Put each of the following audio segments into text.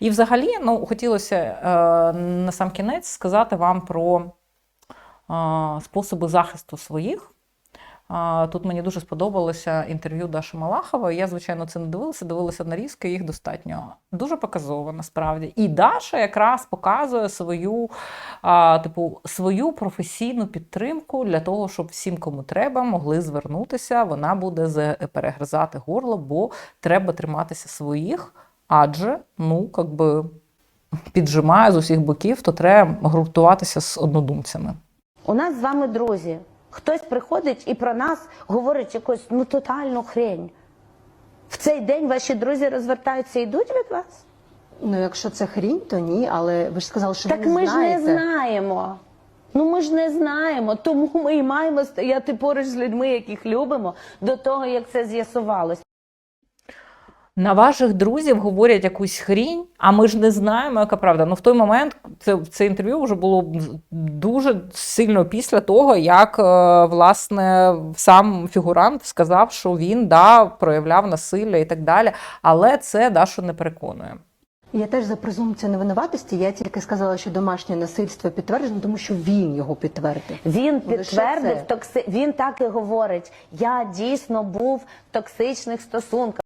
І взагалі, ну, хотілося е, на сам кінець сказати вам про е, способи захисту своїх. А, Тут мені дуже сподобалося інтерв'ю Даші Малахової. Я, звичайно, це не дивилася, дивилася нарізки, їх достатньо дуже показово насправді. І Даша якраз показує свою, а, типу, свою професійну підтримку для того, щоб всім, кому треба, могли звернутися. Вона буде перегризати горло, бо треба триматися своїх, адже ну, як би, піджимає з усіх боків, то треба гуртуватися з однодумцями. У нас з вами друзі. Хтось приходить і про нас говорить якусь ну тотальну хрень. В цей день ваші друзі розвертаються і йдуть від вас? Ну, якщо це хрінь, то ні, але ви ж сказали, що так ви ми не ж не знаємо. Ну ми ж не знаємо, тому ми і маємо стояти поруч з людьми, яких любимо, до того як це з'ясувалось. На ваших друзів говорять якусь хрінь, а ми ж не знаємо, яка правда. Ну в той момент це це інтерв'ю вже було дуже сильно після того, як е, власне сам фігурант сказав, що він да проявляв насилля і так далі. Але це Дашу не переконує. Я теж за презумпцію невинуватості. Я тільки сказала, що домашнє насильство підтверджено, тому що він його підтвердив. Він підтвердив токси... Він так і говорить: я дійсно був в токсичних стосунках.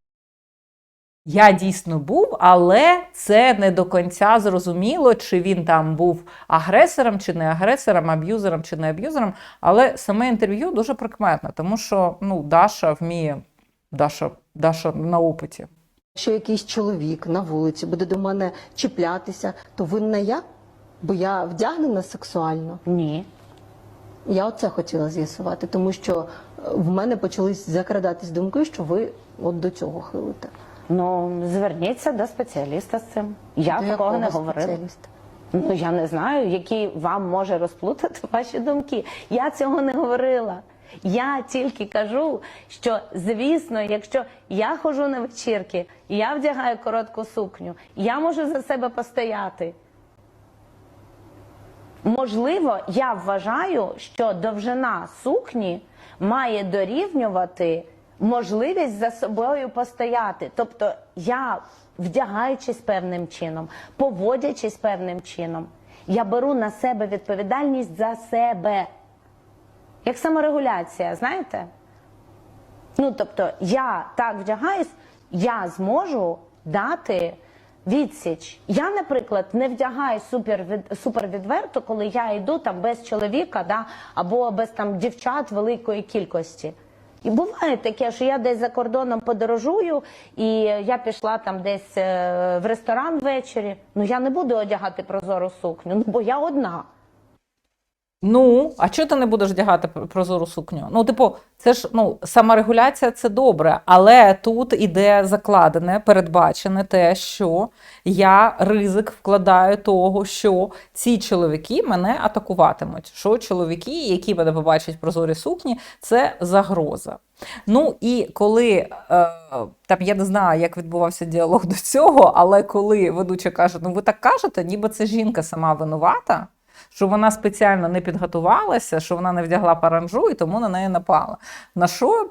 Я дійсно був, але це не до кінця зрозуміло, чи він там був агресором, чи не агресором, аб'юзером, чи не аб'юзером. Але саме інтерв'ю дуже прикметне, тому що ну, Даша вміє, Даша, Даша на опиті. Якщо якийсь чоловік на вулиці буде до мене чіплятися, то винна я, бо я вдягнена сексуально. Ні. Я оце хотіла з'ясувати, тому що е, в мене почались закрадатись думки, що ви от до цього хилите. Ну зверніться до спеціаліста з цим. Я До такого не говорила. Ну я не знаю, які вам може розплутати ваші думки. Я цього не говорила. Я тільки кажу, що звісно, якщо я ходжу на вечірки, я вдягаю коротку сукню, я можу за себе постояти. Можливо, я вважаю, що довжина сукні має дорівнювати можливість за собою постояти. Тобто я, вдягаючись певним чином, поводячись певним чином, я беру на себе відповідальність за себе. Як саморегуляція, знаєте? Ну, тобто, я так вдягаюсь, я зможу дати відсіч. Я, наприклад, не вдягаю супер, від, супер відверто, коли я йду там без чоловіка, да, або без там дівчат великої кількості. І буває таке, що я десь за кордоном подорожую, і я пішла там десь е, в ресторан ввечері. Ну я не буду одягати прозору сукню, ну бо я одна. Ну, а чого ти не будеш вдягати прозору сукню? Ну, типу, це ж ну, саморегуляція це добре, але тут іде закладене, передбачене те, що я ризик вкладаю того, що ці чоловіки мене атакуватимуть. Що чоловіки, які мене побачать в прозорій сукні, це загроза. Ну і коли е, там я не знаю, як відбувався діалог до цього, але коли ведуча каже, ну ви так кажете, ніби це жінка сама винувата що вона спеціально не підготувалася, що вона не вдягла паранжу і тому на неї напала. На що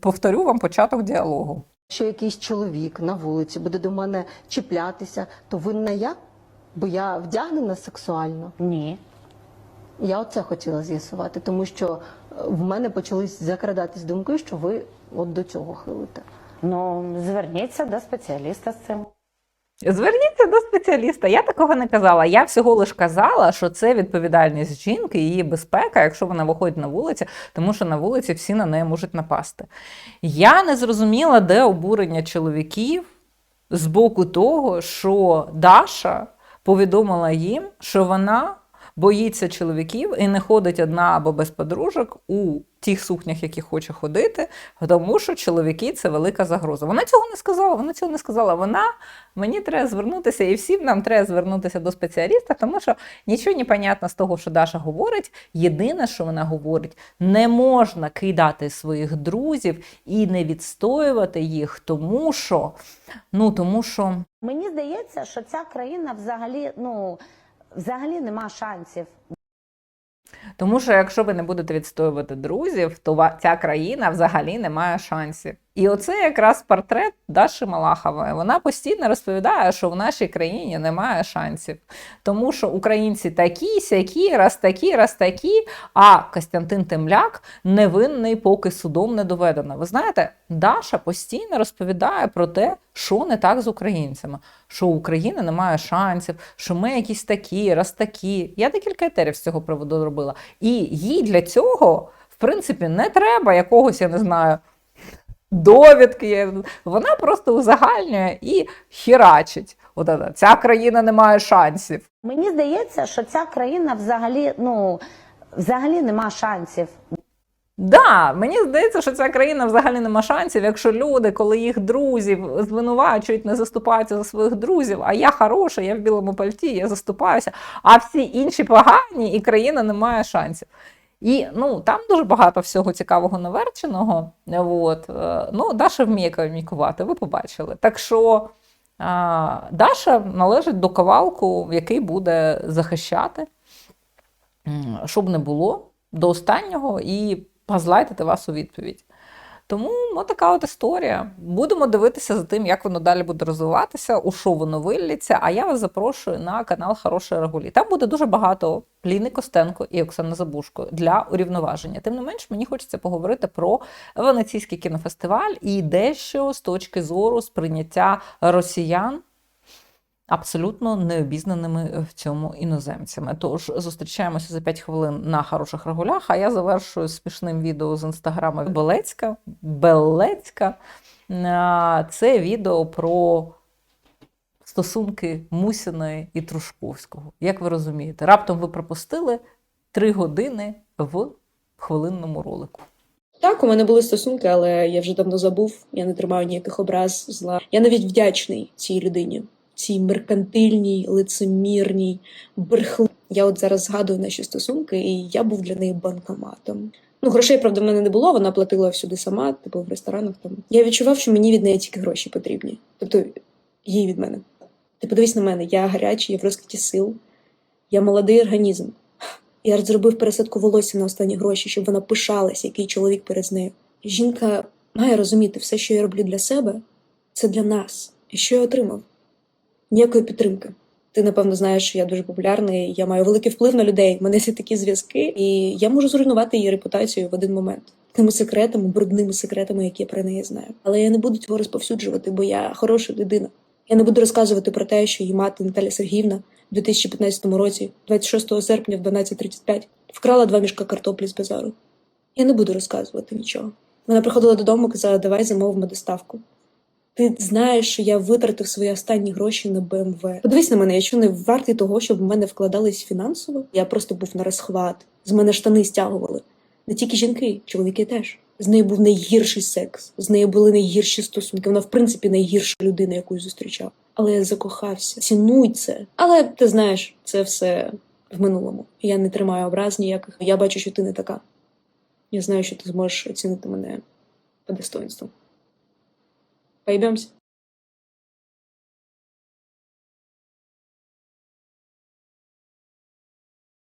повторю вам початок діалогу. Якщо якийсь чоловік на вулиці буде до мене чіплятися, то винна я, бо я вдягнена сексуально. Ні. Я оце хотіла з'ясувати, тому що е, в мене почались закрадатись думки, що ви от до цього хилите. Ну зверніться до спеціаліста з цим. Зверніться до спеціаліста. Я такого не казала. Я всього лиш казала, що це відповідальність жінки, її безпека, якщо вона виходить на вулицю, тому що на вулиці всі на неї можуть напасти. Я не зрозуміла, де обурення чоловіків з боку того, що Даша повідомила їм, що вона боїться чоловіків і не ходить одна або без подружок у тих сукнях, які хоче ходити, тому що чоловіки це велика загроза. Вона цього не сказала. Вона цього не сказала. Вона мені треба звернутися, і всім нам треба звернутися до спеціаліста, тому що нічого не понятно з того, що Даша говорить. Єдине, що вона говорить, не можна кидати своїх друзів і не відстоювати їх, тому що, ну тому що. Мені здається, що ця країна взагалі, ну, взагалі нема шансів. Тому що якщо ви не будете відстоювати друзів, то ця країна взагалі не має шансів. І оце якраз портрет Даші Малахової. Вона постійно розповідає, що в нашій країні немає шансів, тому що українці такі, сякі, раз такі, раз такі. А Костянтин Темляк невинний, поки судом не доведено. Ви знаєте, Даша постійно розповідає про те, що не так з українцями, що у України немає шансів, що ми якісь такі, раз такі. Я декілька етерів з цього приводу робила. І їй для цього, в принципі, не треба якогось, я не знаю. Довідки, вона просто узагальнює і хірачить. От ця країна не має шансів. Мені здається, що ця країна взагалі, ну, взагалі нема шансів. Да, мені здається, що ця країна взагалі нема шансів, якщо люди, коли їх друзів звинувачують, не заступаються за своїх друзів, а я хороша, я в білому пальті, я заступаюся, а всі інші погані, і країна не має шансів. І ну, там дуже багато всього цікавого наверченого. От. е, Ну, Даша вміє комікувати, ви побачили. Так що а, Даша належить до кавалку, який буде захищати, щоб не було до останнього і позлайтити вас у відповідь. Тому ну, така от історія. Будемо дивитися за тим, як воно далі буде розвиватися, у що воно виллється. А я вас запрошую на канал Хорошої Регулі. Там буде дуже багато Ліни Костенко і Оксани Забушко для урівноваження. Тим не менш, мені хочеться поговорити про Венеційський кінофестиваль і дещо з точки зору сприйняття росіян абсолютно необізнаними в цьому іноземцями. Тож зустрічаємося за 5 хвилин на хороших регулях. А я завершую смішним відео з інстаграма Белецька. Белецька. Це відео про стосунки Мусіної і Трушковського. Як ви розумієте, раптом ви пропустили 3 години в хвилинному ролику. Так, у мене були стосунки, але я вже давно забув. Я не тримаю ніяких образ зла. Я навіть вдячний цій людині, цій меркантильній, лицемірній, брехли. Я от зараз згадую наші стосунки, і я був для неї банкоматом. Ну, грошей, правда, в мене не було, вона платила всюди сама, типу в ресторанах там. Я відчував, що мені від неї тільки гроші потрібні. Тобто їй від мене. Ти подивись на мене, я гарячий, я в розквіті сил, я молодий організм. Я зробив пересадку волосся на останні гроші, щоб вона пишалась, який чоловік перед нею. Жінка має розуміти, все, що я роблю для себе, це для нас. І що я отримав? Ніякої підтримки. Ти, напевно, знаєш, що я дуже популярний, я маю великий вплив на людей, в мене є такі зв'язки, і я можу зруйнувати її репутацію в один момент. Тими секретами, брудними секретами, які я про неї знаю. Але я не буду цього розповсюджувати, бо я хороша людина. Я не буду розказувати про те, що її мати Наталя Сергіївна у 2015 році, 26 серпня в 12.35, вкрала два мішка картоплі з базару. Я не буду розказувати нічого. Вона приходила додому казала, давай замовимо доставку. Ти знаєш, що я витратив свої останні гроші на БМВ. Подивись на мене, я що не вартий того, щоб в мене вкладались фінансово. Я просто був на розхват. З мене штани стягували. Не тільки жінки, чоловіки теж. З нею був найгірший секс, з нею були найгірші стосунки. Вона, в принципі, найгірша людина, яку я зустрічав. Але я закохався. Цінуй це. Але ти знаєш, це все в минулому. Я не тримаю образ ніяких. Я бачу, що ти не така. Я знаю, що ти зможеш оцінити мене по достоинству. Paydoms